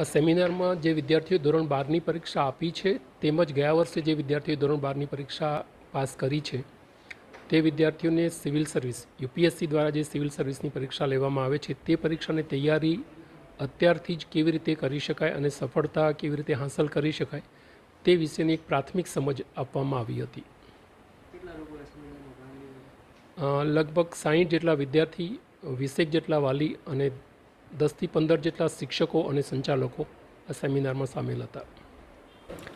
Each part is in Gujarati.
આ સેમિનારમાં જે વિદ્યાર્થીઓ ધોરણ બારની પરીક્ષા આપી છે તેમજ ગયા વર્ષે જે વિદ્યાર્થીઓ ધોરણ બારની પરીક્ષા પાસ કરી છે તે વિદ્યાર્થીઓને સિવિલ સર્વિસ યુપીએસસી દ્વારા જે સિવિલ સર્વિસની પરીક્ષા લેવામાં આવે છે તે પરીક્ષાની તૈયારી અત્યારથી જ કેવી રીતે કરી શકાય અને સફળતા કેવી રીતે હાંસલ કરી શકાય તે વિશેની એક પ્રાથમિક સમજ આપવામાં આવી હતી. લગભગ સાહીઠ જેટલા વિદ્યાર્થી વીસેક જેટલા વાલી અને દસથી પંદર જેટલા શિક્ષકો અને સંચાલકો આ સેમિનારમાં સામેલ હતા.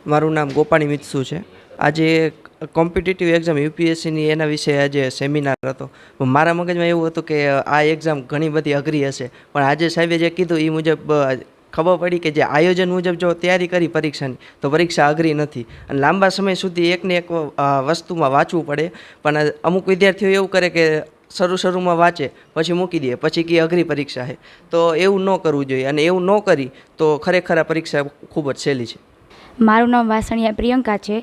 મારું નામ ગોપાણી મિત્સુ છે. આજે કોમ્પિટિટિવ એક્ઝામ યુપીએસસીની એના વિશે આજે સેમિનાર હતો. મારા મગજમાં એવું હતું કે આ એક્ઝામ ઘણી બધી અઘરી હશે. પણ આજે સાહેબે જે કીધું એ મુજબ ખબર પડી કે જે આયોજન મુજબ જો તૈયારી કરી પરીક્ષાની, તો પરીક્ષા અઘરી નથી. અને લાંબા સમય સુધી એકને એક વસ્તુમાં વાંચવું પડે. પણ અમુક વિદ્યાર્થીઓ એવું કરે કે શરૂ શરૂમાં વાંચે, પછી મૂકી દે, પછી કે અઘરી પરીક્ષા છે તો એવું ન કરવું જોઈએ અને એવું ન કરી તો ખરેખર આ પરીક્ષા ખૂબ જ સહેલી છે. મારું નામ વાસણિયા પ્રિયંકા છે.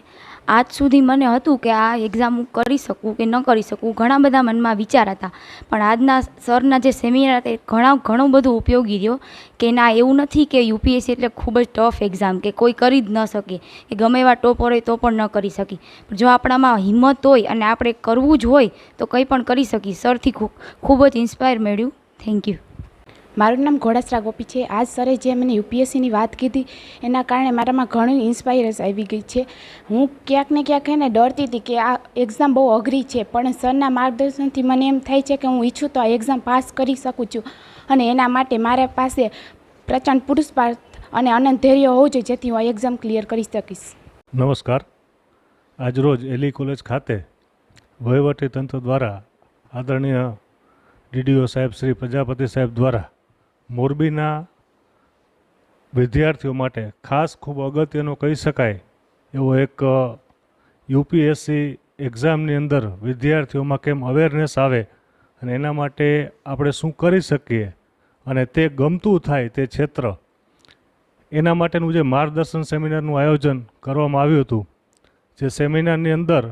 આજ સુધી મને હતું કે આ એક્ઝામ હું કરી શકું કે ન કરી શકું, ઘણા બધા મનમાં વિચાર હતા. પણ આજના સરના જે સેમિનાર એ ઘણા, ઘણું બધું ઉપયોગી રહ્યો કે ના, એવું નથી કે યુપીએસસી એટલે ખૂબ જ ટફ એક્ઝામ કે કોઈ કરી જ ન શકે, કે ગમે એવા ટોપર હોય તો પણ ન કરી શકી. જો આપણામાં હિંમત હોય અને આપણે કરવું જ હોય તો કંઈ પણ કરી શકીએ. સરથી ખૂબ ખૂબ જ ઇન્સ્પાયર મળ્યું. થેન્ક યુ મારું નામ ઘોડાસરા ગોપી છે. આજ સરે જે મને યુપીએસસીની વાત કીધી, એના કારણે મારામાં ઘણી ઇન્સ્પાયરસ આવી ગઈ છે. હું ક્યાંક ને ક્યાંક એને ડરતી હતી કે આ એક્ઝામ બહુ અઘરી છે, પણ સરના માર્ગદર્શનથી મને એમ થાય છે કે હું ઈચ્છું તો આ એક્ઝામ પાસ કરી શકું છું. અને એના માટે મારા પાસે પ્રચંડ પુરુષાર્થ અને અનંત ધૈર્ય હોવું જોઈએ, જેથી હું આ એક્ઝામ ક્લિયર કરી શકીશ. નમસ્કાર. આજરોજ એલી કોલેજ ખાતે વહીવટી તંત્ર દ્વારા આદરણીય ડીડીઓ સાહેબ શ્રી પ્રજાપતિ સાહેબ દ્વારા મોરબીના વિદ્યાર્થીઓ માટે ખાસ ખૂબ અગત્યનો કહી શકાય એવો એક યુપીએસસી એક્ઝામની અંદર વિદ્યાર્થીઓમાં કેમ અવેરનેસ આવે અને એના માટે આપણે શું કરી શકીએ અને તે ગમતું થાય તે ક્ષેત્ર, એના માટેનું જે માર્ગદર્શન સેમિનારનું આયોજન કરવામાં આવ્યું હતું, જે સેમિનારની અંદર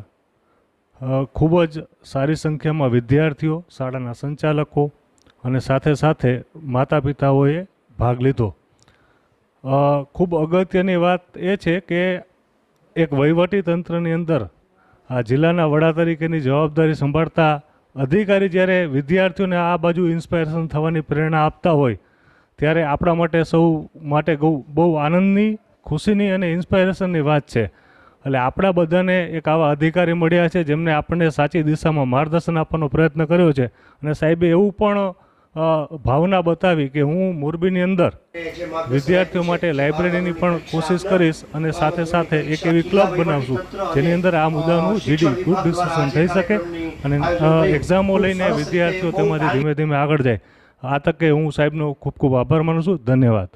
ખૂબ જ સારી સંખ્યામાં વિદ્યાર્થીઓ, શાળાના સંચાલકો અને સાથે સાથે માતા પિતાઓએ ભાગ લીધો. ખૂબ અગત્યની વાત એ છે કે એક વહીવટી તંત્રની અંદર આ જિલ્લાના વડા તરીકેની જવાબદારી સંભાળતા અધિકારી જ્યારે વિદ્યાર્થીઓને આ બાજુ ઇન્સ્પાયરેશન થવાની પ્રેરણા આપતા હોય, ત્યારે આપણા માટે સૌ માટે બહુ આનંદની, ખુશીની અને ઇન્સ્પાયરેશનની વાત છે. એટલે આપણા બધાને એક આવા અધિકારી મળ્યા છે જેમને આપણને સાચી દિશામાં માર્ગદર્શન આપવાનો પ્રયત્ન કર્યો છે. અને સાહેબે એવું પણ ભાવના બતાવી કે હું મોરબીની અંદર વિદ્યાર્થીઓ માટે લાઇબ્રેરીની પણ કોશિશ કરીશ અને સાથે સાથે એક એવી ક્લબ બનાવશું, જેની અંદર આ મુદ્દાનું જીડી ગ્રુપ ડિસ્કશન થઈ શકે અને એક્ઝામો લઈને વિદ્યાર્થીઓ તેમાંથી ધીમે ધીમે આગળ જાય. આ તકે હું સાહેબનો ખૂબ ખૂબ આભાર માનું છું. ધન્યવાદ.